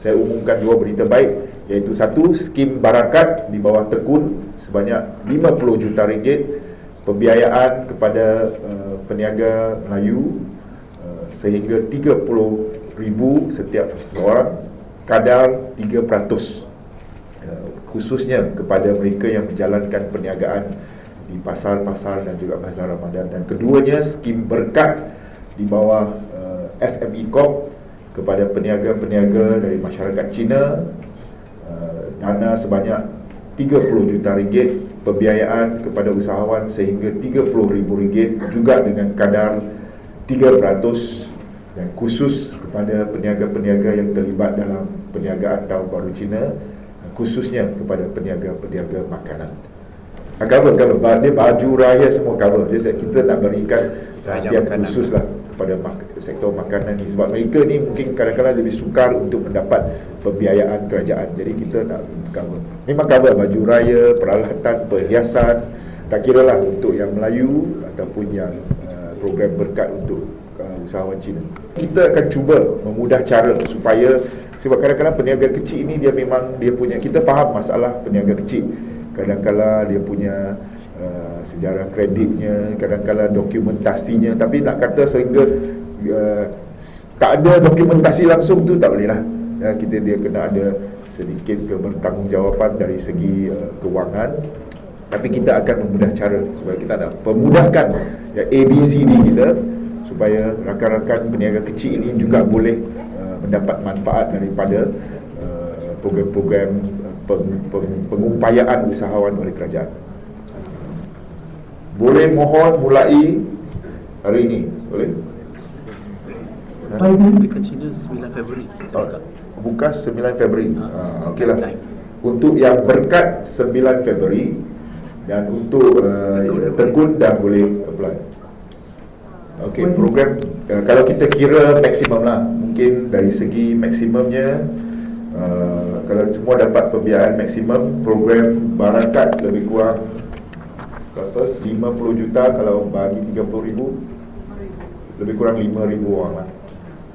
saya umumkan dua berita baik iaitu satu skim barakat di bawah tekun sebanyak 50 juta ringgit pembiayaan kepada uh, peniaga Melayu uh, sehingga 30 ribu setiap seorang kadar 3% uh, khususnya kepada mereka yang menjalankan perniagaan di pasar-pasar dan juga bazar Ramadan. Dan keduanya skim berkat di bawah uh, SME Corp kepada peniaga-peniaga dari masyarakat Cina uh, dana sebanyak 30 juta ringgit pembiayaan kepada usahawan sehingga 30 ribu ringgit juga dengan kadar 3% dan khusus kepada peniaga-peniaga yang terlibat dalam perniagaan tahun baru Cina uh, khususnya kepada peniaga-peniaga makanan. Cover, cover. Dia baju raya semua cover. Jadi kita nak berikan perhatian khusus lah kepada mak- sektor makanan ni. Sebab mereka ni mungkin kadang-kadang lebih sukar untuk mendapat pembiayaan kerajaan. Jadi kita nak cover. Memang cover baju raya peralatan perhiasan. Tak kira lah untuk yang Melayu ataupun yang uh, program berkat untuk uh, usahawan Cina. Kita akan cuba memudah cara supaya sebab kadang-kadang peniaga kecil ini dia memang dia punya kita faham masalah peniaga kecil. Kadang-kadang dia punya uh, sejarah kreditnya kadang-kadang dokumentasinya. Tapi nak kata sehingga uh, tak ada dokumentasi langsung tu tak boleh lah ya, kita dia kena ada sedikit kebertanggungjawaban dari segi uh, kewangan. Tapi kita akan memudah cara supaya kita nak pemudahkan ya, ABCD kita supaya rakan-rakan peniaga kecil ini juga boleh uh, mendapat manfaat daripada uh, program-program peng, peng, pengumpayaan usahawan oleh kerajaan boleh mohon mulai hari ini boleh Dekat China 9 Februari kita buka. buka 9 Februari. Ah, Ha, okeylah. Untuk yang berkat 9 Februari dan untuk uh, tekun dah boleh apply. Okey, program uh, kalau kita kira maksimum lah. Mungkin dari segi maksimumnya uh, kalau semua dapat pembiayaan maksimum, program barakat lebih kurang berapa? 50 juta kalau bagi 30 ribu lebih kurang 5 ribu orang lah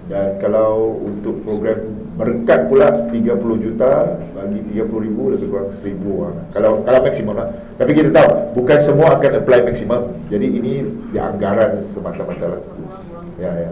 dan kalau untuk program berkat pula 30 juta bagi 30 ribu lebih kurang 1000 orang lah. kalau kalau maksimum lah tapi kita tahu bukan semua akan apply maksimum jadi ini di anggaran semata-mata lah ya ya